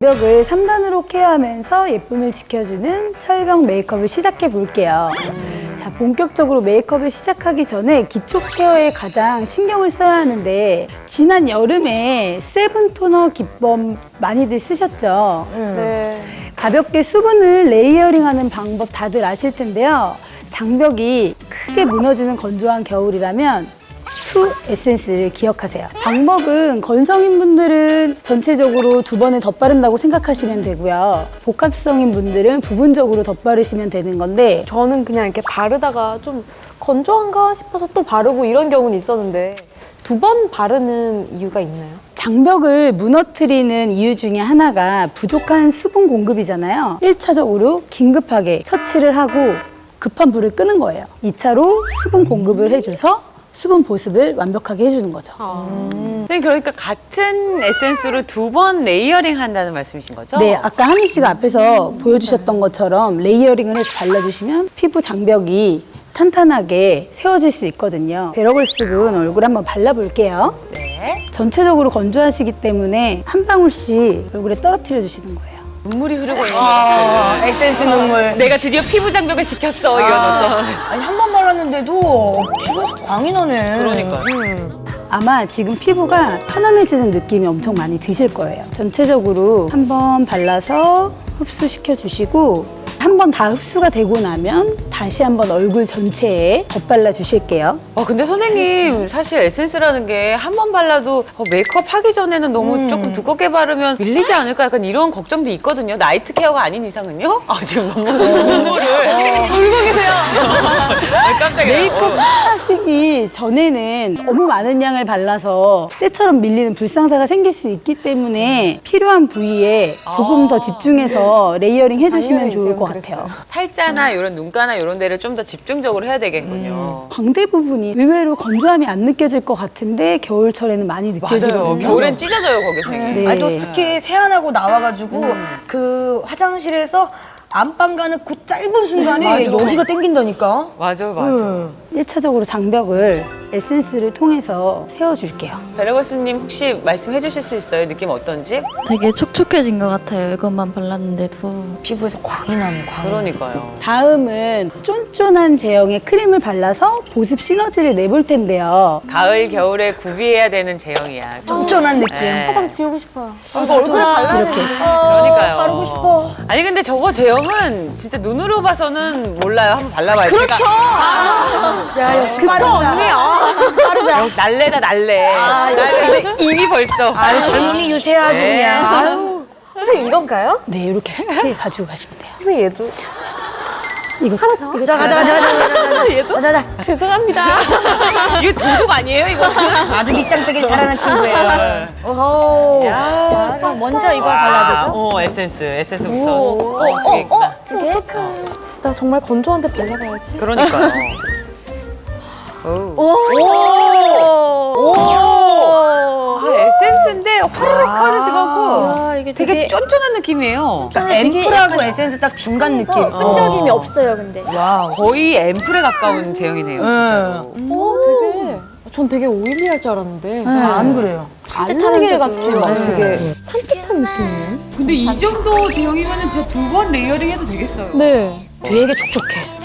벽을 3단으로 케어하면서 예쁨을 지켜주는 철벽 메이크업을 시작해 볼게요. 자, 본격적으로 메이크업을 시작하기 전에 기초 케어에 가장 신경을 써야 하는데 지난 여름에 세븐 토너 기법 많이들 쓰셨죠? 네. 가볍게 수분을 레이어링하는 방법 다들 아실 텐데요. 장벽이 크게 무너지는 건조한 겨울이라면 투 에센스를 기억하세요. 방법은 건성인 분들은 전체적으로 두 번에 덧바른다고 생각하시면 되고요. 복합성인 분들은 부분적으로 덧바르시면 되는 건데 저는 그냥 이렇게 바르다가 좀 건조한가 싶어서 또 바르고 이런 경우는 있었는데 두 번 바르는 이유가 있나요? 장벽을 무너뜨리는 이유 중에 하나가 부족한 수분 공급이잖아요. 1차적으로 긴급하게 처치를 하고 급한 불을 끄는 거예요. 2차로 수분 공급을 해줘서 수분 보습을 완벽하게 해주는 거죠. 선생님 그러니까 같은 에센스로 두 번 레이어링 한다는 말씀이신 거죠? 네, 아까 한희 씨가 앞에서 보여주셨던 것처럼 레이어링을 해서 발라주시면 피부 장벽이 탄탄하게 세워질 수 있거든요. 베러글 습은 얼굴 한번 발라볼게요. 네. 전체적으로 건조하시기 때문에 한 방울씩 얼굴에 떨어뜨려 주시는 거예요. 눈물이 흐르고 있는 아, 에센스 눈물. 내가 드디어 피부 장벽을 지켰어 이런 어떤 아니 한 번 발랐는데도 피부에서 광이 나네. 그러니까요. 아마 지금 피부가 편안해지는 느낌이 엄청 많이 드실 거예요. 전체적으로 한번 발라서 흡수시켜 주시고 한번 다 흡수가 되고 나면 다시 한번 얼굴 전체에 덧발라 주실게요. 어, 근데 선생님 사실 에센스라는 게 한 번 발라도 어, 메이크업 하기 전에는 너무 조금 두껍게 바르면 밀리지 않을까 약간 이런 걱정도 있거든요. 나이트 케어가 아닌 이상은요? 아 지금 너무 눈물을 울고 계세요. 깜짝이야. 메이크업 하시기 전에는 너무 많은 양을 발라서 때처럼 밀리는 불상사가 생길 수 있기 때문에 필요한 부위에 조금 더 집중해서 레이어링 해주시면 좋을 것 그랬어요. 같아요. 팔자나 이런 눈가나 이런 데를 좀 더 집중적으로 해야 되겠군요. 광대 부분이 의외로 건조함이 안 느껴질 것 같은데 겨울철에는 많이 느껴지거든요. 맞아요. 겨울엔 찢어져요 거기 되게. 네. 아니 또 특히 세안하고 나와가지고 그 화장실에서 안방 가는 그 짧은 순간에 여기가 땡긴다니까. 맞아요, 맞아요. 일차적으로 장벽을 에센스를 통해서 세워줄게요. 베르거스님 혹시 말씀해 주실 수 있어요? 느낌 어떤지? 되게 촉촉해진 것 같아요. 이것만 발랐는데도. 피부에서 광이 나네, 광. 그러니까요. 다음은 쫀쫀한 제형의 크림을 발라서 보습 시너지를 내볼 텐데요. 가을 겨울에 구비해야 되는 제형이야. 쫀쫀한 느낌. 네. 항상 지우고 싶어요. 이거 얼굴에 발라야 이렇게. 그러니까요. 아니 근데 저거 제형은 진짜 눈으로 봐서는 몰라요. 한번 발라봐요. 그렇죠. 야, 역시 빠르다. 언니야. 빠르다. 제가 날래다 날래. 아, 날래 이미 벌써. 아유, 젊은이 유세 아주 네. 그냥. 아유. 선생님 이건가요? 네, 이렇게 같이 가지고 가시면 돼요. 선생님 얘도. 이거 하나 더? 가자, 가자, 가자, 가자, 가자, 가자. 얘도? 가자, 가자. 죄송합니다. 이거 도둑 아니에요 이거? 아주 밑장 빼길 잘하는 친구예요. 오호. 야. 그럼 먼저 이걸 발라야 되죠? 어 에센스 에센스부터. 어, 어, 되게 있구나. 어떡해. 나 정말 건조한데 발라봐야지. 그러니까요. 오. 오! 아, 이게 되게 되게 쫀쫀한 느낌이에요. 앰플하고 에센스 딱 중간 느낌. 끈적임이 없어요, 근데. 와우. 거의 앰플에 가까운 제형이네요 진짜로. 오, 되게. 전 되게 오일리할 줄 알았는데. 아, 안 그래요. 산뜻한 같이 막 네. 되게 산뜻한 느낌이에요. 근데 이 정도 제형이면 진짜 두 번 레이어링 해도 되겠어요. 네. 되게 촉촉해.